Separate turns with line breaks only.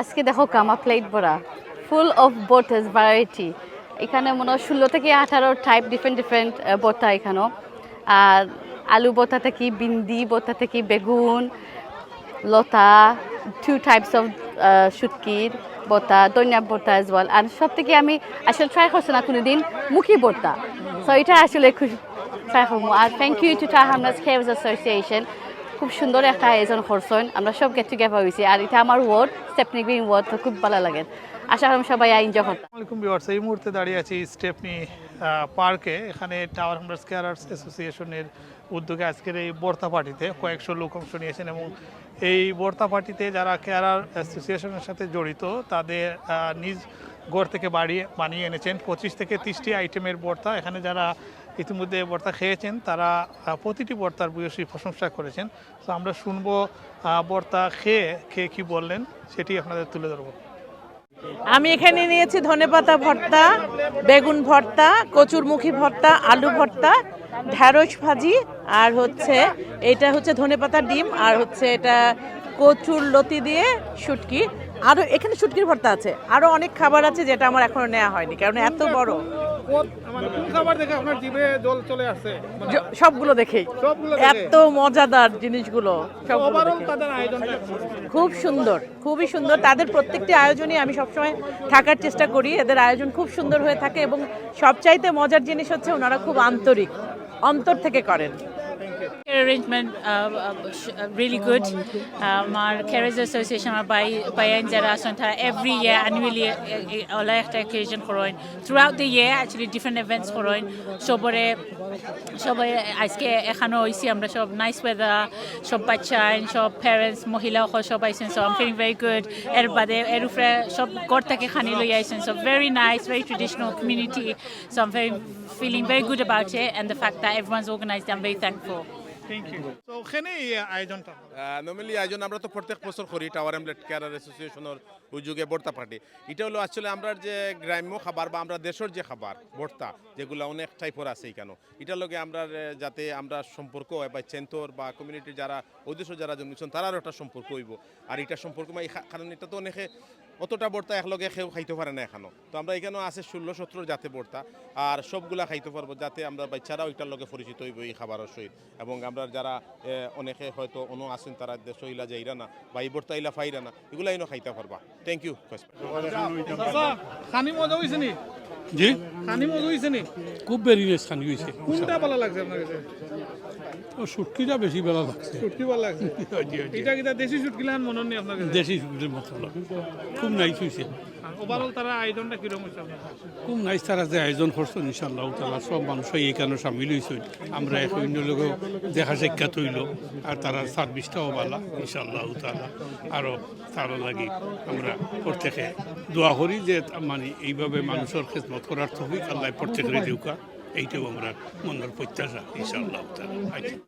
আজকে দেখো কামা প্লেট ভরা ফুল অফ বোটাস ভ্যারাইটি এখানে মনে হয় ষোলো থেকে আঠারো টাইপ ডিফারেন্ট ডিফারেন্ট বোটা এখানেও। আর আলু বোটা থেকে বিন্দি বোটা থেকে বেগুন, লতা টু টাইপস অফ শুটকির বোটা দৈন্যাপ বোটা এজ ওয়েল আর সব থেকে আমি আসলে ট্রাই করছি না কোনো দিন মুখি বোটা। সো এটা আসলে খুব ট্রাই করব। আর থ্যাংক ইউ টু টাহামনাস খেভস অ্যাসোসিয়েশন খুব সুন্দর একটা আয়োজন করছেন। আমরা সব গেট টুগেদার হয়েছি। আর এটা আমার ওয়ার্ড স্টেপনি গ্রিন ওয়ার্ড তো খুব ভালো লাগে। আশা করি সবাই এনজয় করতাম
আসসালামাইকুম ভিউয়ার্স এই মুহূর্তে দাঁড়িয়ে আছি স্টেপনি পার্কে। এখানে টাওয়ার হামলার্স কেয়ারার্স অ্যাসোসিয়েশনের উদ্যোগে আজকের এই বর্তা পার্টিতে কয়েকশো লোক অংশ নিয়েছেন এবং এই বর্তা পার্টিতে যারা কেয়ারার অ্যাসোসিয়েশনের সাথে জড়িত, তাদের নিজ ঘর থেকে বাড়িয়ে বানিয়ে এনেছেন। পঁচিশ থেকে তিরিশটি আইটেমের বর্তা। এখানে যারা ইতিমধ্যে বর্তা খেয়েছেন, তারা প্রতিটি বর্তার ভূয়সী প্রশংসা করেছেন। তো আমরা শুনব বর্তা খেয়ে খেয়ে কি বললেন, সেটি আপনাদের তুলে ধরবো।
আমি এখানে নিয়েছি ধনেপাতা ভর্তা, বেগুন ভর্তা, কচুরমুখী ভর্তা, আলু ভর্তা, ঢ্যাঁড়স ভাজি, আর হচ্ছে, এটা হচ্ছে ধনেপাতা ডিম, আর হচ্ছে এটা কচুর লতি দিয়ে শুটকি। আরও এখানে শুটকির ভর্তা আছে। আরও অনেক খাবার আছে যেটা আমার এখনও নেওয়া হয়নি, কারণ এত বড়।
মানে
জ- সবগুলো দেখেই।
দেখে?
এত মজাদার জিনিসগুলো খুব সুন্দর খুবই সুন্দর। তাদের প্রত্যেকটি আয়োজনই আমি সবসময় থাকার চেষ্টা করি। এদের আয়োজন খুব সুন্দর হয়ে থাকে এবং সবচাইতে মজার জিনিস হচ্ছে ওনারা খুব আন্তরিক অন্তর থেকে করেন।
Uh, uh, uh, really good. Um, our Carers Association our by by Anjara Santa every year annually all একটা occasion করেন throughout the year actually different events করেন সবরে সবাই আজকে এখানে হইছি আমরা সব নাইস ওয়েদার সব বাচ্চা সব প্যারেন্টস মহিলা সব আইছেন so um feeling very good এর বাদে এর উপরে সব ঘর থেকে খানি লই আইছেন so very nice very traditional community so um very feeling very good about it and the fact that everyone's organized I'm very thankful
thank ওখানে এই আয়োজনটা
নর্মালি আয়োজন আমরা তো প্রত্যেক বছর করি টাওয়ার এমলেট কেয়ার অ্যাসোসিয়েশনের উদ্যোগে বর্তা পার্টি। এটা হলো আসলে আমরা যে গ্রাম্য খাবার বা আমরা দেশের যে খাবার বর্তা যেগুলো অনেক টাইপের আছে এখানে এটার লগে আমরা যাতে আমরা সম্পর্ক বা চেন্তর বা কমিউনিটির যারা, উদ্দেশ্য যারা জন্মেছেন, তারারও একটা সম্পর্ক হইব। আর এটা সম্পর্ক মানে কারণ এটা তো অনেকে অতটা বর্তা একলগে কেউ খাইতে পারে না এখনও। তো আমরা এখানেও আছে ষোলো সতেরো জাতে বর্তা আর সবগুলা খাইতে পারব যাতে আমরা বাচ্চারাও এটার লগে পরিচিত হইব এই খাবারের সহিত। এবং আমরা যারা অনেকে হয়তো অন্য আছেন তারা দেশ ইলা যাইরা না বা এই বর্তা ইলা ফাইরা না এগুলা ইনো খাইতে পারবা। থ্যাংক ইউ
খানি মজা হয়েছে নি?
জি?
খানি মজা হয়েছে নি?
খুব বেরি স্থান হয়েছে
কোনটা ভালো লাগছে আপনার কাছে?
ও সুটকিটা বেশি লাগছে।
শুটকি ভালো লাগছে। এটা কিটা দেশি শুটকি লাগান মনে নেই আপনার কাছে?
দেশি মতো। লাগে। খুব নাইস হয়েছে
ওভারঅল তারা আয়োজনটা কীরকম হচ্ছে আপনার
খুব নাইস তারা যে আয়োজন করছেন ইনশাল্লাহ তারা সব মানুষ এখানে সামিল হয়েছেন আমরা এক অন্য লোকেও দেখা সাক্ষাৎ হইল আর তারা সার্ভিসটাও ভালো ইনশাল্লাহ তালা আরও তারও লাগি আমরা প্রত্যেকে দোয়া করি যে মানে এইভাবে মানুষের খেদমত করার তফিক আল্লাহ প্রত্যেকের দিউকা। এইটাও আমরা মনের প্রত্যাশা ইনশাল্লাহ তালা